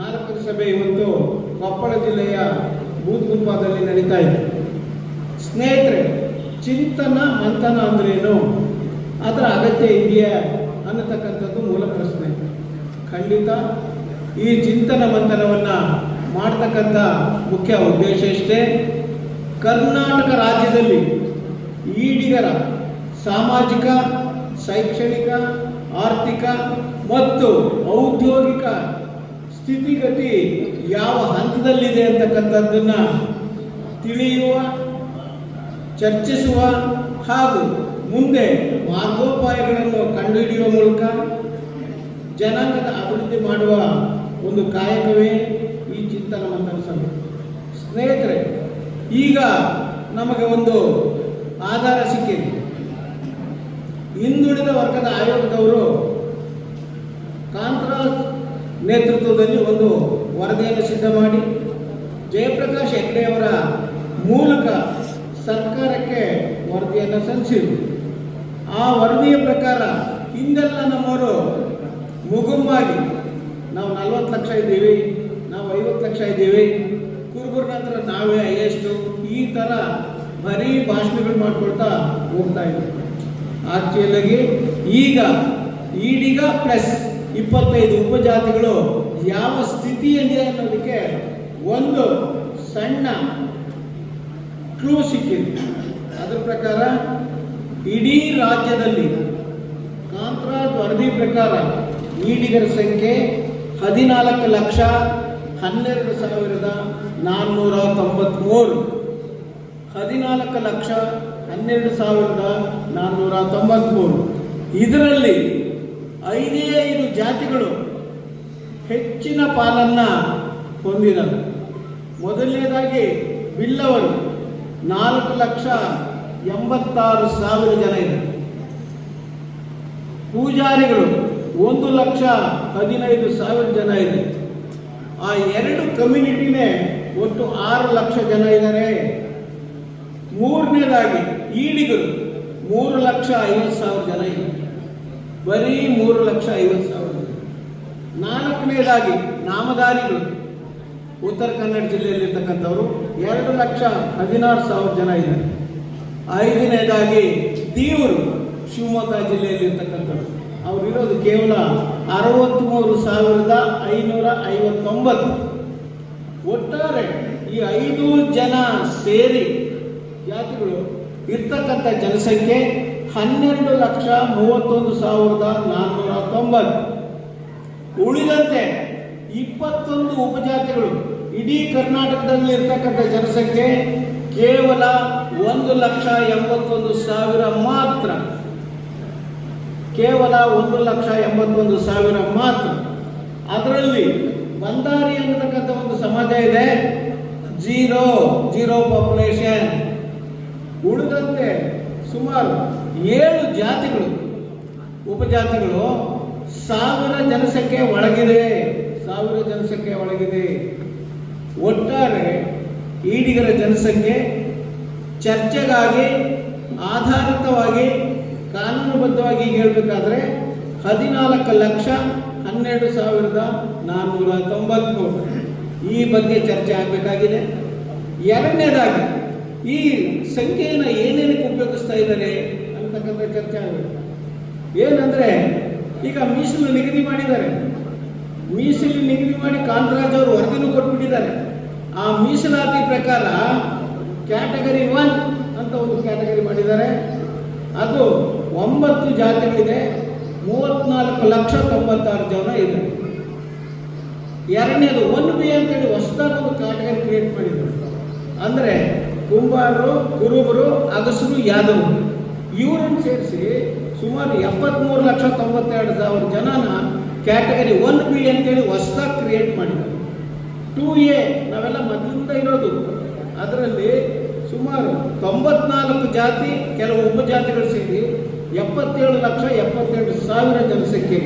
ನಾಲ್ಕನೇ ಸಭೆ ಇವತ್ತು ಕೊಪ್ಪಳ ಜಿಲ್ಲೆಯ ಬೂದ್ಗುಂಪದಲ್ಲಿ ನಡೀತಾ ಇದೆ. ಸ್ನೇಹಿತರೆ, ಚಿಂತನ, ಮಂಥನ ಅಂದ್ರೇನು ಅದರ ಅಗತ್ಯ ಇದೆಯಾ ಅನ್ನತಕ್ಕಂಥದ್ದು ಮೂಲ ಪ್ರಶ್ನೆ. ಖಂಡಿತ ಈ ಚಿಂತನ, ಮಂಥನವನ್ನು ಮಾಡ್ತಕ್ಕಂಥ ಮುಖ್ಯ ಉದ್ದೇಶ ಇಷ್ಟೇ. ಕರ್ನಾಟಕ ರಾಜ್ಯದಲ್ಲಿ ಈಡಿಗರ ಸಾಮಾಜಿಕ, ಶೈಕ್ಷಣಿಕ, ಆರ್ಥಿಕ ಮತ್ತು ಔದ್ಯೋಗಿಕ ಸ್ಥಿತಿಗತಿ ಯಾವ ಹಂತದಲ್ಲಿದೆ ಅಂತಕ್ಕಂಥದ್ದನ್ನ ತಿಳಿಯುವ, ಚರ್ಚಿಸುವ ಹಾಗೂ ಮುಂದೆ ಮಾರ್ಗೋಪಾಯಗಳನ್ನು ಕಂಡುಹಿಡಿಯುವ ಮೂಲಕ ಜನಾಂಗದ ಅಭಿವೃದ್ಧಿ ಮಾಡುವ ಒಂದು ಕಾಯಕವೇ ಈ ಚಿಂತನ ಮಂಥನ ಸಭೆ ಸ್ನೇಹಿತರೆ, ಈಗ ನಮಗೆ ಒಂದು ಆಧಾರ ಸಿಕ್ಕಿದೆ. ಹಿಂದುಳಿದ ವರ್ಗದ ಆಯೋಗದವರು ನೇತೃತ್ವದಲ್ಲಿ ಒಂದು ವರದಿಯನ್ನು ಸಿದ್ಧ ಮಾಡಿ ಜಯಪ್ರಕಾಶ್ ಹೆಗ್ಡೆ ಅವರ ಮೂಲಕ ಸರ್ಕಾರಕ್ಕೆ ವರದಿಯನ್ನು ಸಲ್ಲಿಸಿದರು. ಆ ವರದಿಯ ಪ್ರಕಾರ ಹಿಂದೆಲ್ಲ ನಮ್ಮವರು ಮುಗುಂಬಾಗಿ ನಾವು ನಲ್ವತ್ತು ಲಕ್ಷ ಇದ್ದೀವಿ, ನಾವು ಐವತ್ತು ಲಕ್ಷ ಇದ್ದೀವಿ, ಕುರುಬರ ನಂತರ ನಾವೇ ಹೈಯೆಸ್ಟು, ಈ ಥರ ಬರೀ ಭಾಷಣಗಳು ಮಾಡ್ಕೊಳ್ತಾ ಹೋಗ್ತಾ ಇದ್ದೀವಿ ಆಕ್ಚುಲಾಗಿ ಈಗ ಈಡೀಗ ಪ್ಲಸ್ ಇಪ್ಪತ್ತೈದು ಉಪಜಾತಿಗಳು ಯಾವ ಸ್ಥಿತಿಯಲ್ಲಿದೆ ಅನ್ನೋದಕ್ಕೆ ಒಂದು ಸಣ್ಣ ಕ್ಲೂ ಸಿಕ್ಕಿದೆ. ಅದರ ಪ್ರಕಾರ ಇಡೀ ರಾಜ್ಯದಲ್ಲಿ ಕಾಂತರಾಜ್ ವರದಿ ಪ್ರಕಾರ ಈಡಿಗರ ಸಂಖ್ಯೆ ಹದಿನಾಲ್ಕು ಲಕ್ಷ ಹನ್ನೆರಡು ಸಾವಿರದ ನಾನ್ನೂರ ತೊಂಬತ್ತ್ಮೂರು ಹದಿನಾಲ್ಕು ಲಕ್ಷ ಹನ್ನೆರಡು ಸಾವಿರದ ನಾನ್ನೂರ ತೊಂಬತ್ತ್ಮೂರು ಇದರಲ್ಲಿ ಐದೇ ಐದು ಜಾತಿಗಳು ಹೆಚ್ಚಿನ ಪಾಲನ್ನ ಹೊಂದಿದವು. ಮೊದಲನೇದಾಗಿ ಬಿಲ್ಲವರು ನಾಲ್ಕು ಲಕ್ಷ ಎಂಬತ್ತಾರು ಸಾವಿರ ಜನ ಇದೆ ಪೂಜಾರಿಗಳು ಒಂದು ಲಕ್ಷ ಹದಿನೈದು ಸಾವಿರ ಜನ ಇದೆ ಆ ಎರಡು ಕಮ್ಯುನಿಟಿನೇ ಒಟ್ಟು ಆರು ಲಕ್ಷ ಜನ ಇದ್ದಾರೆ. ಮೂರನೇದಾಗಿ ಈಡಿಗರು ಮೂರು ಲಕ್ಷ ಐವತ್ತು ಸಾವಿರ ಜನ ಇದೆ ಬರೀ ಮೂರು ಲಕ್ಷ ಐವತ್ತು ಸಾವಿರ. ನಾಲ್ಕನೇದಾಗಿ ನಾಮಧಾರಿಗಳು. ಉತ್ತರ ಕನ್ನಡ ಜಿಲ್ಲೆಯಲ್ಲಿರ್ತಕ್ಕಂಥವರು ಎರಡು ಲಕ್ಷ ಹದಿನಾರು ಸಾವಿರ ಜನ ಇದ್ದಾರೆ. ಐದನೇದಾಗಿ ದೀವರು ಶಿವಮೊಗ್ಗ ಜಿಲ್ಲೆಯಲ್ಲಿರ್ತಕ್ಕಂಥವ್ರು. ಅವರಿರೋದು ಕೇವಲ ಅರವತ್ತ್ಮೂರು ಸಾವಿರದ ಐನೂರ ಐವತ್ತೊಂಬತ್ತು. ಒಟ್ಟಾರೆ ಈ ಐದು ಜನ ಸೇರಿ ಜಾತಿಗಳು ಇರ್ತಕ್ಕಂಥ ಜನಸಂಖ್ಯೆ ಹನ್ನೆರಡು ಲಕ್ಷ ಮೂವತ್ತೊಂದು ಸಾವಿರದ ನಾನ್ನೂರ ತೊಂಬತ್ತು. ಉಳಿದಂತೆ ಇಪ್ಪತ್ತೊಂದು ಉಪಜಾತಿಗಳು ಇಡೀ ಕರ್ನಾಟಕದಲ್ಲಿ ಇರ್ತಕ್ಕಂಥ ಜನಸಂಖ್ಯೆ ಕೇವಲ ಒಂದು ಲಕ್ಷ ಎಂಬತ್ತೊಂದು ಸಾವಿರ ಮಾತ್ರ. ಕೇವಲ ಒಂದು ಲಕ್ಷ ಎಂಬತ್ತೊಂದು ಸಾವಿರ ಮಾತ್ರ. ಅದರಲ್ಲಿ ಬಂದಾರಿ ಅನ್ನತಕ್ಕಂಥ ಒಂದು ಸಮಾಜ ಇದೆ. Zero zero population. ಉಳಿದಂತೆ ಸುಮಾರು ಏಳು ಜಾತಿಗಳು, ಉಪಜಾತಿಗಳು ಸಾವಿರ ಜನಸಂಖ್ಯೆ ಒಳಗಿದೆ. ಸಾವಿರ ಜನಸಂಖ್ಯೆ ಒಳಗಿದೆ. ಒಟ್ಟಾರೆ ಈಡಿಗರ ಜನಸಂಖ್ಯೆ ಚರ್ಚೆಗಾಗಿ ಆಧಾರಿತವಾಗಿ ಕಾನೂನುಬದ್ಧವಾಗಿ ಹೇಳಬೇಕಾದ್ರೆ ಹದಿನಾಲ್ಕು ಲಕ್ಷ ಹನ್ನೆರಡು ಸಾವಿರದ ನಾನ್ನೂರ ತೊಂಬತ್ಮೂರು ಈ ಬಗ್ಗೆ ಚರ್ಚೆ ಆಗಬೇಕಾಗಿದೆ. ಎರಡನೇದಾಗಿ ಈ ಸಂಖ್ಯೆಯನ್ನು ಏನೇನಕ್ಕೆ ಉಪಯೋಗಿಸ್ತಾ ಇದ್ದಾರೆ? ಅಂತಕ್ಕಂಥ ಚರ್ಚೆ ಆಗಬೇಕು ಏನಂದ್ರೆ, ಈಗ ಮೀಸಲು ನಿಗದಿ ಮಾಡಿದ್ದಾರೆ. ಮೀಸಲು ನಿಗದಿ ಮಾಡಿ ಕಾಂತರಾಜ್ ಅವರು ವರದಿನೂ ಕೊಟ್ಬಿಟ್ಟಿದ್ದಾರೆ. ಆ ಮೀಸಲಾತಿ ಪ್ರಕಾರ ಕ್ಯಾಟಗರಿ ಒನ್ ಅಂತ ಒಂದು ಕ್ಯಾಟಗರಿ ಮಾಡಿದ್ದಾರೆ. ಅದು ಒಂಬತ್ತು ಜಾತಿಗಳಿದೆ, ಮೂವತ್ನಾಲ್ಕು ಲಕ್ಷ ತೊಂಬತ್ತಾರು ಜನ ಇದೆ ಎರಡನೇದು ಒನ್ ಬಿ ಅಂತೇಳಿ ಹೊಸದಾಗಿ ಒಂದು ಕ್ಯಾಟಗರಿ ಕ್ರಿಯೇಟ್ ಮಾಡಿದ್ದಾರೆ. ಅಂದರೆ ಕುಂಬಾರರು ಕುರುಬರು, ಅಗಸರು, ಯಾದವರು. ಇವರನ್ನು ಸೇರಿಸಿ ಸುಮಾರು ಎಪ್ಪತ್ತ್ಮೂರು ಲಕ್ಷ ತೊಂಬತ್ತೆರಡು ಸಾವಿರ ಜನನ ಕ್ಯಾಟಗರಿ ಒನ್ ಬಿ ಅಂತೇಳಿ ಹೊಸದಾಗಿ ಕ್ರಿಯೇಟ್ ಮಾಡಿದ್ದಾರೆ. ಟೂ ಎ ನಾವೆಲ್ಲ ಮೊದಲಿಂದ ಇರೋದು. ಅದರಲ್ಲಿ ಸುಮಾರು ತೊಂಬತ್ನಾಲ್ಕು ಜಾತಿ, ಕೆಲವು ಉಪಜಾತಿಗಳು ಸೇರಿ ಎಪ್ಪತ್ತೇಳು ಲಕ್ಷ ಎಪ್ಪತ್ತೆರಡು ಸಾವಿರ ಜನಸಂಖ್ಯೆ